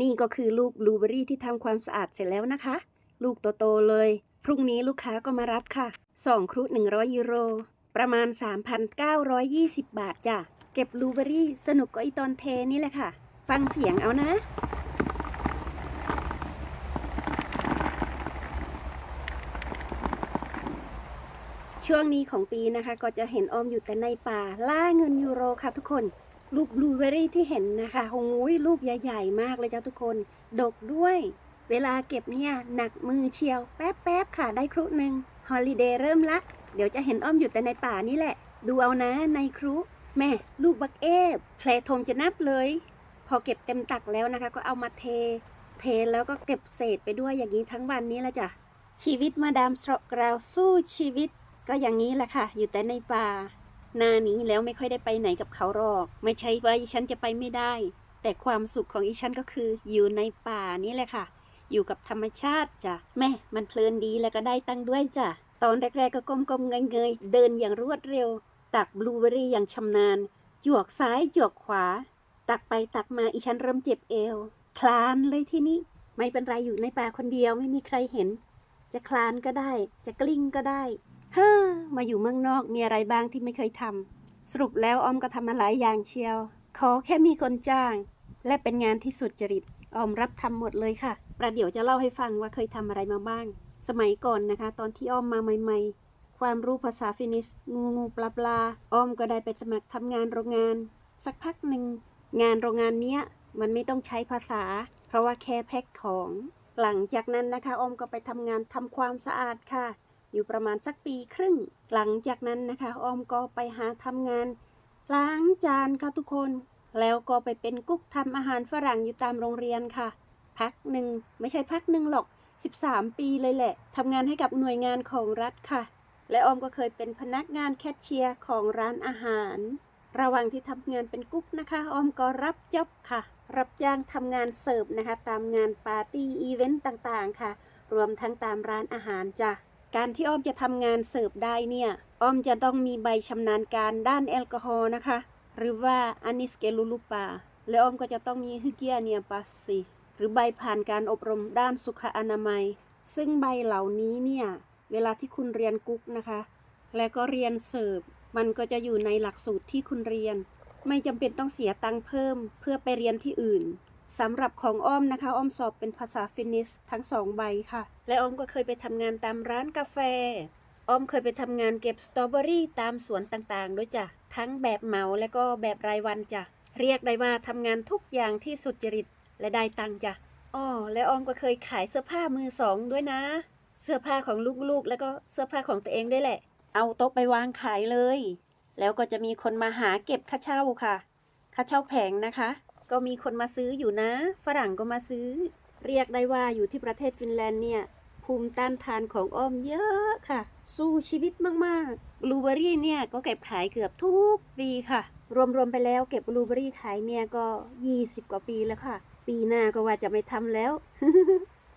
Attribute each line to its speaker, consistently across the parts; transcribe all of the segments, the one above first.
Speaker 1: นี่ก็คือลูกบลูเบอรี่ที่ทำความสะอาดเสร็จแล้วนะคะ ลูกโตๆเลย พรุ่งนี้ลูกค้าก็มารับค่ะ 2 ครุ 100 ยูโร ประมาณ 3,920 บาทจ้ะ เก็บบลูเบอรี่สนุกก็อีตอนเทนี่แหละค่ะ ฟังเสียงเอานะช่วงนี้ของปีนะคะก็จะเห็นออมอยู่แต่ในป่าล่าเงินยูโรค่ะทุกคน ลูกบลูเบอรี่ที่เห็นนะคะโอ้ยลูกใหญ่ๆมากเลยจ้าทุกคน ดกด้วย เวลาเก็บเนี่ยหนักมือเชียว แป๊บๆค่ะได้ครุหนึ่งฮอลิเดย์เริ่มละ เดี๋ยวจะเห็นอ้อมอยู่แต่ในป่านี่แหละ ดูเอานะในครุ แม่ลูกบักเอฟแพลทมจะนับเลย พอเก็บเต็มตักแล้วนะคะ ก็เอามาเท เทแล้วก็เก็บเศษไปด้วยอย่างนี้ทั้งวันนี้แหละจ้ะ ชีวิตมาดามสโตรกราวสู้ชีวิต ก็อย่างนี้แหละค่ะ อยู่แต่ในป่า หน้านี้แล้วไม่ค่อยได้ไปไหนกับเขาหรอก ไม่ใช่ว่าอีฉันจะไปไม่ได้ แต่ความสุขของอีฉันก็คืออยู่ในป่านี่แหละค่ะ อยู่กับธรรมชาติจ้ะแม่มันเพลินดีแล้วก็ได้ตังด้วยจ้ะตอนแรกๆก็ก้มๆเงยๆเดินอย่างรวดเร็ว ตักบลูเบอรี่อย่างชำนาญหยวกซ้ายหยวกขวา ตักไปตักมาอีฉันเริ่มเจ็บเอว คลานเลยที่นี่ไม่เป็นไรอยู่ในป่าคนเดียวไม่มีใครเห็น จะคลานก็ได้ จะกลิ้งก็ได้ เฮ้อมาอยู่เมืองนอกมีอะไรบ้างที่ไม่เคยทำสรุปแล้วออมก็ทำมาหลายอย่างเชียว ขอแค่มีคนจ้าง และเป็นงานที่สุดจริต ออมรับทำหมดเลยค่ะ ประเดี๋ยวจะเล่าให้ฟังว่าเคยทำอะไรมาบ้าง สมัยก่อนนะคะ ตอนที่ออมมาใหม่ๆ ความรู้ภาษาฟินิชงูงูปลาปลาออมก็ได้ไปสมัครทำงานโรงงาน สักพักหนึ่งงานโรงงานเนี้ยมันไม่ต้องใช้ภาษา เพราะว่าแค่แพ็คของ หลังจากนั้นนะคะออมก็ไปทำงานทำความสะอาดค่ะ อยู่ประมาณสักปีครึ่ง หลังจากนั้นนะคะ ออมก็ไปหาทำงาน ล้างจานค่ะทุกคน แล้วก็ไปเป็นกุ๊กทำอาหารฝรั่งอยู่ตามโรงเรียนค่ะ พักหนึ่งไม่ใช่พักหนึ่งหรอก 13 ปีเลยแหละทำงานให้กับหน่วยงานของรัฐค่ะ และออมก็เคยเป็นพนักงานแคชเชียร์ของร้านอาหาร ระหว่างที่ทำงานเป็นกุ๊กนะคะ ออมก็รับจ็อบค่ะ รับจ้างทำงานเสิร์ฟนะคะ ตามงานปาร์ตี้อีเวนต์ต่างๆ ค่ะ รวมทั้งตามร้านอาหารจ้ะ การที่อ้อมจะทำงานเสิร์ฟได้เนี่ย อ้อมจะต้องมีใบชำนาญการด้านแอลกอฮอล์นะคะ หรือว่าอานิสเกลูลูปา และอ้อมก็จะต้องมีฮิเกียเนียปัสซีหรือใบผ่านการอบรมด้านสุขอนามัย ซึ่งใบเหล่านี้เนี่ย เวลาที่คุณเรียนกุ๊กนะคะ และก็เรียนเสิร์ฟ มันก็จะอยู่ในหลักสูตรที่คุณเรียน ไม่จำเป็นต้องเสียตังค์เพิ่มเพื่อไปเรียนที่อื่น สำหรับของอ้อมนะคะ อ้อมสอบเป็นภาษาฟินิชทั้งสองใบค่ะ และอ้อมก็เคยไปทำงานตามร้านกาแฟ อ้อมเคยไปทำงานเก็บสตรอเบอรี่ตามสวนต่างๆ ด้วยจ้ะ ทั้งแบบเหมาและก็แบบรายวันจ้ะ เรียกได้ว่าทำงานทุกอย่างที่สุจริตและได้ตังค์จ้ะอ้อและอ้อมก็เคยขายเสื้อผ้ามือสองด้วยนะ เสื้อผ้าของลูกๆ แล้วก็เสื้อผ้าของตัวเองด้วยแหละ เอาโต๊ะไปวางขายเลย แล้วก็จะมีคนมาหาเก็บค่าเช่าค่ะ ค่าเช่าแผงนะคะ ก็มีคนมาซื้ออยู่นะ ฝรั่งก็มาซื้อ เรียกได้ว่าอยู่ที่ประเทศฟินแลนด์เนี่ย ภูมิต้านทานของอ้อมเยอะค่ะ สู้ชีวิตมากๆ บลูเบอรี่เนี่ยก็เก็บขายเกือบทุกปีค่ะ รวมๆไปแล้วเก็บบลูเบอรี่ขายเนี่ยก็ 20 กว่าปีแล้วค่ะ ปีหน้าก็ว่าจะไม่ทำแล้ว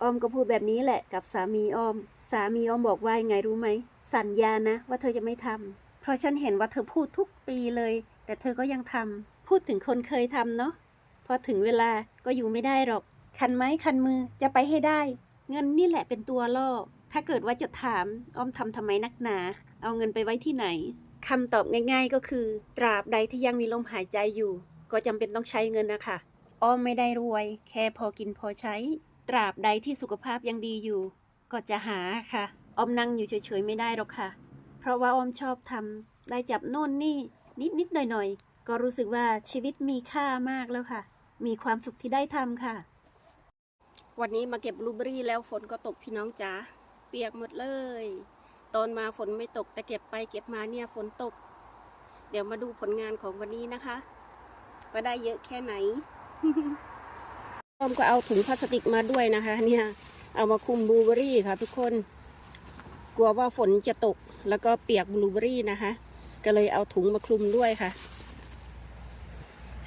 Speaker 1: อ้อมก็พูดแบบนี้แหละกับสามีอ้อม สามีอ้อมบอกว่ายังไงรู้ไหม สัญญานะว่าเธอจะไม่ทำเพราะฉันเห็นว่าเธอพูดทุกปีเลย แต่เธอก็ยังทำพูดถึงคนเคยทำเนาะ พอถึงเวลาก็อยู่ไม่ได้หรอก คันไม้คันมือจะไปให้ได้ เงินนี่แหละเป็นตัวล่อ ถ้าเกิดว่าจะถามอ้อมทำทำไมนักหนา เอาเงินไปไว้ที่ไหนคำตอบง่าย ๆก็คือ ตราบใดที่ยังมีลมหายใจอยู่ ก็จำเป็นต้องใช้เงินนะคะอ้อมไม่ได้รวย แค่พอกินพอใช้ ตราบใดที่สุขภาพยังดีอยู่ ก็จะหาค่ะอ้อมนั่งอยู่เฉยๆไม่ได้หรอกค่ะ เพราะว่าอ้อมชอบทำได้จับโน่นนี่นิดๆหน่อยๆก็รู้สึกว่าชีวิตมีค่ามากแล้วค่ะ มีความสุขที่ได้ทำค่ะ วันนี้มาเก็บบลูเบอรี่แล้วฝนก็ตกพี่น้องจ๋าเปียกหมดเลย ตอนมาฝนไม่ตกแต่เก็บไปเก็บมาเนี่ยฝนตก เดี๋ยวมาดูผลงานของวันนี้นะคะว่าได้เยอะแค่ไหนอ้อมก็เอาถุงพลาสติกมาด้วยนะคะ เนี่ย เอามาคลุมบลูเบอรี่ค่ะ ทุกคน กลัวว่าฝนจะตกแล้วก็เปียกบลูเบอรี่นะคะ ก็เลยเอาถุงมาคลุมด้วยค่ะ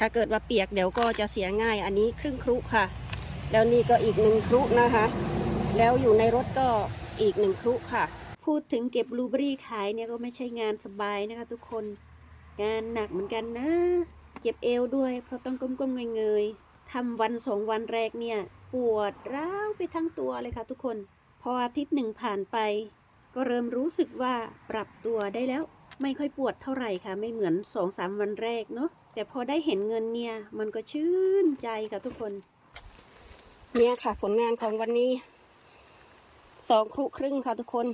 Speaker 1: ถ้าเกิดว่าเปียกเดี๋ยวก็จะเสียง่าย อันนี้ครึ่งครุค่ะ แล้วนี่ก็อีกหนึ่งครุนะคะ แล้วอยู่ในรถก็อีกหนึ่งครุค่ะ พูดถึงเก็บบลูเบอรี่ขายเนี่ยก็ไม่ใช่งานสบายนะคะ ทุกคน งานหนักเหมือนกันนะ เจ็บเอวด้วย เพราะต้องก้มๆเงยๆทำวันสองวันแรกเนี่ย ปวดร้าวไปทั้งตัวเลยค่ะ ทุกคน พออาทิตย์หนึ่งผ่านไป ก็เริ่มรู้สึกว่าปรับตัวได้แล้ว ไม่ค่อยปวดเท่าไหร่ค่ะ ไม่เหมือนสองสามวันแรกเนาะ แต่พอได้เห็นเงินเนี่ย มันก็ชื่นใจค่ะทุกคน เนี่ยค่ะ ผลงานของวันนี้ สองครุครึ่งค่ะทุกคน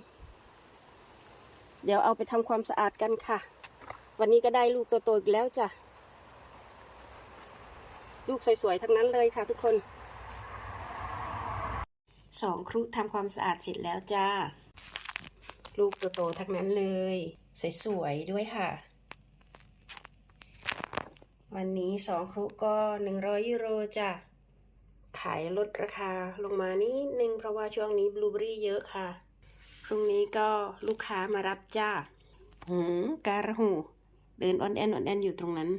Speaker 1: เดี๋ยวเอาไปทำความสะอาดกันค่ะ วันนี้ก็ได้ลูกโตๆอีกแล้วจ้ะ ลูกสวยๆทั้งนั้นเลยค่ะทุกคน สองครุทำความสะอาดเสร็จแล้วจ้า ลูกโตๆทั้งนั้นเลย สวยๆด้วยค่ะ วันนี้สองครุก็หนึ่งร้อยยูโรจ้ะ ขายลดราคาลงมานิดนึงเพราะว่าช่วงนี้บลูเบอรี่เยอะค่ะ พรุ่งนี้ก็ลูกค้ามารับจ้าหืมการหู เดินอ่อนแอนอ่อนแอนอยู่ตรงนั้น